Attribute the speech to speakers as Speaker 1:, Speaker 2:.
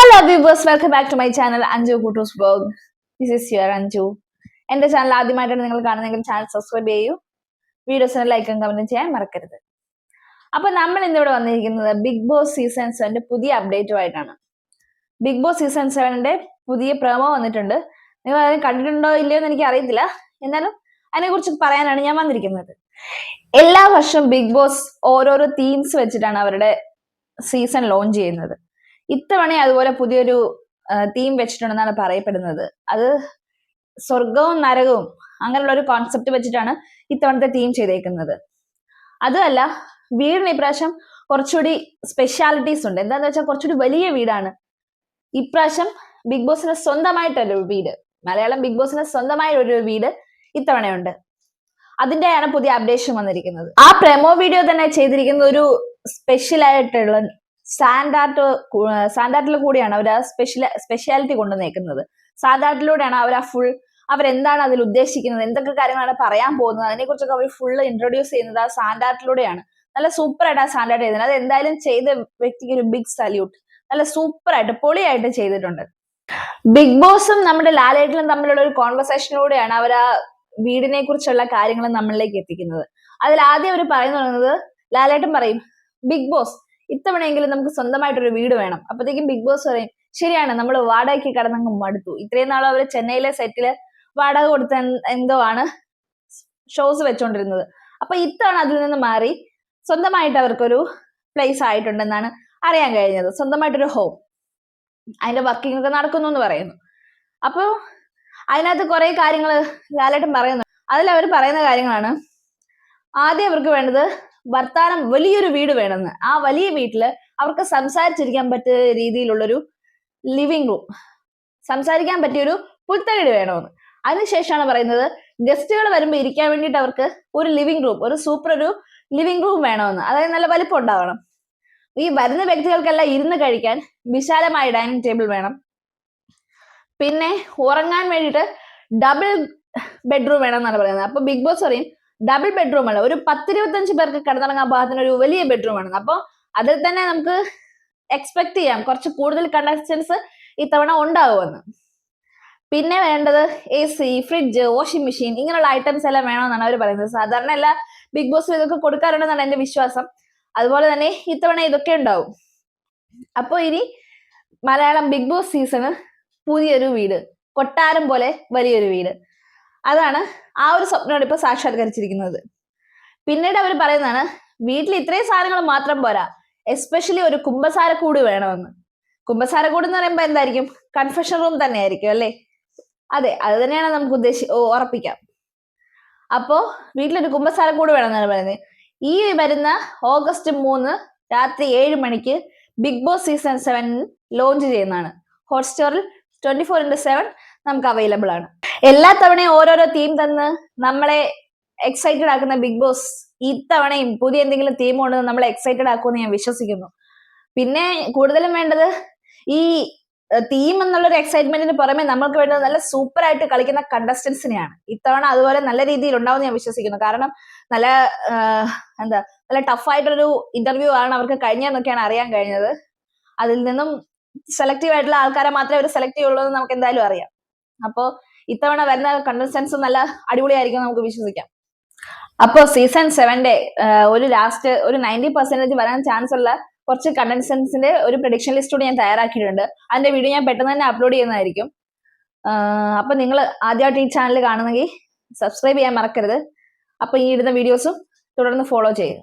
Speaker 1: Hello viewers welcome back to my channel Anju Koottoos blog this is your Anju എന്റെ channel ആദ്യമായിട്ടാണ് നിങ്ങൾ കാണുന്നതെങ്കിൽ channel subscribe ചെയ്യൂ. വീഡിയോസിന് ലൈക്കും കമന്റും ചെയ്യാൻ മറക്കരുത്. അപ്പൊ നമ്മൾ ഇന്നിവിടെ വന്നിരിക്കുന്നത് ബിഗ് ബോസ് സീസൺ സെവന്റെ പുതിയ അപ്ഡേറ്റുമായിട്ടാണ് ബിഗ് ബോസ് സീസൺ സെവന്റെ പുതിയ പ്രമോ വന്നിട്ടുണ്ട്. നിങ്ങൾ അതിനെ കണ്ടിട്ടുണ്ടോ ഇല്ലയോ എന്ന് എനിക്ക് അറിയത്തില്ല. എന്നാലും അതിനെക്കുറിച്ച് പറയാനാണ് ഞാൻ വന്നിരിക്കുന്നത്. എല്ലാ വർഷവും ബിഗ് ബോസ് ഓരോരോ തീംസ് വെച്ചിട്ടാണ് അവരുടെ സീസൺ ലോഞ്ച് ചെയ്യുന്നത്. ഇത്തവണ അതുപോലെ പുതിയൊരു തീം വെച്ചിട്ടുണ്ടെന്നാണ് പറയപ്പെടുന്നത്. അത് സ്വർഗവും നരകവും അങ്ങനെയുള്ള ഒരു കോൺസെപ്റ്റ് വെച്ചിട്ടാണ് ഇത്തവണത്തെ തീം ചെയ്തേക്കുന്നത്. അതുമല്ല വീടിന് ഇപ്രാവശ്യം കുറച്ചുകൂടി സ്പെഷ്യാലിറ്റീസ് ഉണ്ട്. എന്താന്ന് വെച്ചാൽ കുറച്ചുകൂടി വലിയ വീടാണ്. ഇപ്രാവശ്യം ബിഗ് ബോസിന് സ്വന്തമായിട്ടൊരു വീട്. മലയാളം ബിഗ് ബോസിന് സ്വന്തമായ ഒരു വീട് ഇത്തവണയുണ്ട്. അതിന്റെയാണ് പുതിയ അപ്ഡേഷൻ വന്നിരിക്കുന്നത്. ആ പ്രെമോ വീഡിയോ തന്നെ ചെയ്തിരിക്കുന്ന ഒരു സ്പെഷ്യൽ ആയിട്ടുള്ള സാൻഡാർട്ട് സാൻഡാർട്ടിൽ കൂടിയാണ് അവർ ആ സ്പെഷ്യൽ സ്പെഷ്യാലിറ്റി കൊണ്ടുവന്നേക്കുന്നത് സാൻഡാർട്ടിലൂടെയാണ് അവർ ആ ഫുൾ അവരെന്താണ് അതിൽ ഉദ്ദേശിക്കുന്നത് എന്തൊക്കെ കാര്യങ്ങളാണ് പറയാൻ പോകുന്നത് അതിനെക്കുറിച്ചൊക്കെ അവർ ഫുള്ള് ഇൻട്രൊഡ്യൂസ് ചെയ്യുന്നത് ആ സാൻഡാർട്ടിലൂടെയാണ്. നല്ല സൂപ്പർ ആയിട്ട് ആ സാൻഡാർട്ട് ചെയ്യുന്നത് അത് എന്തായാലും ചെയ്ത വ്യക്തിക്ക് ഒരു ബിഗ് സല്യൂട്ട് നല്ല സൂപ്പർ ആയിട്ട് പൊളിയായിട്ട് ചെയ്തിട്ടുണ്ട്. ബിഗ് ബോസും നമ്മുടെ ലാലേട്ടിലും തമ്മിലുള്ള ഒരു കോൺവെർസേഷനിലൂടെയാണ് അവർ ആ വീടിനെ കുറിച്ചുള്ള കാര്യങ്ങൾ നമ്മളിലേക്ക് എത്തിക്കുന്നത്. അതിൽ ആദ്യം അവർ പറയുന്നത് ലാലേട്ടൻ പറയും ബിഗ് ബോസ് ഇത്തവണയെങ്കിലും നമുക്ക് സ്വന്തമായിട്ടൊരു വീട് വേണം. അപ്പോഴത്തേക്കും ബിഗ് ബോസ് പറയും ശരിയാണ് നമ്മൾ വാടകയ്ക്ക് കടന്നങ്ങ് മടുത്തു. ഇത്രയും നാൾ അവർ ചെന്നൈയിലെ സെറ്റിൽ വാടക കൊടുത്ത എന്തോ ആണ് ഷോസ് വെച്ചോണ്ടിരുന്നത്. അപ്പൊ ഇത്തവണ അതിൽ നിന്ന് മാറി സ്വന്തമായിട്ട് അവർക്കൊരു പ്ലേസ് ആയിട്ടുണ്ടെന്നാണ് അറിയാൻ കഴിഞ്ഞത്. സ്വന്തമായിട്ടൊരു ഹോം അതിന്റെ വർക്കിംഗ് ഒക്കെ നടക്കുന്നു എന്ന് പറയുന്നു. അപ്പോൾ അതിനകത്ത് കുറെ കാര്യങ്ങൾ ലാലേട്ടൻ പറയുന്നു. അതിൽ അവർ പറയുന്ന കാര്യങ്ങളാണ്. ആദ്യം അവർക്ക് വേണ്ടത് വർത്താനം വലിയൊരു വീട് വേണമെന്ന്. ആ വലിയ വീട്ടിൽ അവർക്ക് സംസാരിച്ചിരിക്കാൻ പറ്റിയ രീതിയിലുള്ളൊരു ലിവിംഗ് റൂം സംസാരിക്കാൻ പറ്റിയൊരു പുൽത്തകിട് വേണമെന്ന്. അതിനുശേഷമാണ് പറയുന്നത് ഗസ്റ്റുകൾ വരുമ്പോൾ ഇരിക്കാൻ വേണ്ടിയിട്ട് അവർക്ക് ഒരു ലിവിംഗ് റൂം ഒരു സൂപ്പർ ഒരു ലിവിംഗ് റൂം വേണമെന്ന്. അതായത് നല്ല വലിപ്പം ഉണ്ടാവണം. ഈ വരുന്ന വ്യക്തികൾക്കെല്ലാം ഇരുന്ന് കഴിക്കാൻ വിശാലമായ ഡൈനിങ് ടേബിൾ വേണം. പിന്നെ ഉറങ്ങാൻ വേണ്ടിയിട്ട് ഡബിൾ ബെഡ്റൂം വേണം എന്നാണ് പറയുന്നത്. അപ്പൊ ബിഗ് ബോസ് പറയും ഡബിൾ ബെഡ്റൂം അല്ല ഒരു പത്തിരുപത്തഞ്ച് പേർക്ക് കിടന്നിറങ്ങാൻ പാകത്തിന് ഒരു വലിയ ബെഡ്റൂം ആണ്. അപ്പോൾ അതിൽ തന്നെ നമുക്ക് എക്സ്പെക്ട് ചെയ്യാം കുറച്ച് കൂടുതൽ കണ്ടസ്റ്റൻസ് ഇത്തവണ ഉണ്ടാവുമെന്ന്. പിന്നെ വേണ്ടത് A C fridge washing machine ഇങ്ങനെയുള്ള ഐറ്റംസ് എല്ലാം വേണമെന്നാണ് അവർ പറയുന്നത്. സാധാരണ എല്ലാ ബിഗ് ബോസ് ഇതൊക്കെ കൊടുക്കാറുണ്ടെന്നാണ് എന്റെ വിശ്വാസം. അതുപോലെ തന്നെ ഇത്തവണ ഇതൊക്കെ ഉണ്ടാവും. അപ്പോൾ ഇനി മലയാളം ബിഗ് ബോസ് സീസണ് പുതിയൊരു വീട്. കൊട്ടാരം പോലെ വലിയൊരു വീട്. അതാണ് ആ ഒരു സ്വപ്നമാണ് ഇപ്പൊ സാക്ഷാത്കരിച്ചിരിക്കുന്നത്. പിന്നീട് അവർ പറയുന്നതാണ് വീട്ടിൽ ഇത്രയും സാധനങ്ങൾ മാത്രം പോരാ എസ്പെഷ്യലി ഒരു കുമ്പസാരക്കൂട് വേണമെന്ന്. കുമ്പസാരക്കൂട് എന്ന് പറയുമ്പോൾ എന്തായിരിക്കും? കൺഫെഷൻ റൂം തന്നെ ആയിരിക്കും അല്ലേ? അതെ അത് തന്നെയാണ് നമുക്ക് ഉദ്ദേശി ഉറപ്പിക്കാം. അപ്പോ വീട്ടിലൊരു കുമ്പസാരക്കൂട് വേണമെന്നാണ് പറയുന്നത്. ഈ വരുന്ന ഓഗസ്റ്റ് മൂന്ന് രാത്രി ഏഴ് മണിക്ക് Bigg Boss season seven launch ചെയ്യുന്നതാണ്. ഹോട്ട്സ്റ്റാറിൽ ട്വന്റി ഫോർ ഇന്റു സെവൻ നമുക്ക് അവൈലബിൾ ആണ്. എല്ലാ തവണയും ഓരോരോ തീം തന്ന് നമ്മളെ എക്സൈറ്റഡ് ആക്കുന്ന ബിഗ് ബോസ് ഇത്തവണയും പുതിയ എന്തെങ്കിലും തീം കൊണ്ട് നമ്മളെ എക്സൈറ്റഡ് ആക്കുമെന്ന് ഞാൻ വിശ്വസിക്കുന്നു. പിന്നെ കൂടുതലും വേണ്ടത് ഈ തീം എന്നുള്ളൊരു എക്സൈറ്റ്മെന്റിന് പുറമെ നമ്മൾക്ക് വേണ്ടത് നല്ല സൂപ്പർ ആയിട്ട് കളിക്കുന്ന കണ്ടസ്റ്റൻസിനെയാണ് ഇത്തവണ അതുപോലെ നല്ല രീതിയിൽ ഉണ്ടാവും ഞാൻ വിശ്വസിക്കുന്നു. കാരണം നല്ല എന്താ നല്ല ടഫായിട്ടൊരു ഇന്റർവ്യൂ ആണ് അവർക്ക് കഴിഞ്ഞതെന്നൊക്കെയാണ് അറിയാൻ കഴിഞ്ഞത്. അതിൽ നിന്നും സെലക്റ്റീവ് ആയിട്ടുള്ള ആൾക്കാരെ മാത്രമേ അവർ സെലക്ട് ചെയ്യുള്ളൂ എന്ന് നമുക്ക് എന്തായാലും അറിയാം. അപ്പോൾ ഇത്തവണ വരുന്ന കണ്ടസ്റ്റൻസ് നല്ല അടിപൊളിയായിരിക്കും നമുക്ക് വിശ്വസിക്കാം. അപ്പോ സീസൺ സെവന്റെ ഒരു ലാസ്റ്റ് ഒരു നയന്റി പെർസെന്റേജ് വരാൻ ചാൻസ് ഉള്ള കുറച്ച് കണ്ടസ്റ്റൻസിന്റെ ഒരു പ്രഡിക്ഷൻ ലിസ്റ്റ് കൂടി ഞാൻ തയ്യാറാക്കിയിട്ടുണ്ട്. അതിന്റെ വീഡിയോ ഞാൻ പെട്ടെന്ന് തന്നെ അപ്ലോഡ് ചെയ്യുന്നതായിരിക്കും. അപ്പൊ നിങ്ങൾ ആദ്യമായിട്ട് ഈ ചാനൽ കാണുന്നെങ്കിൽ സബ്സ്ക്രൈബ് ചെയ്യാൻ മറക്കരുത്. അപ്പൊ ഈ ഇടുന്ന വീഡിയോസും തുടർന്ന് ഫോളോ ചെയ്യുക.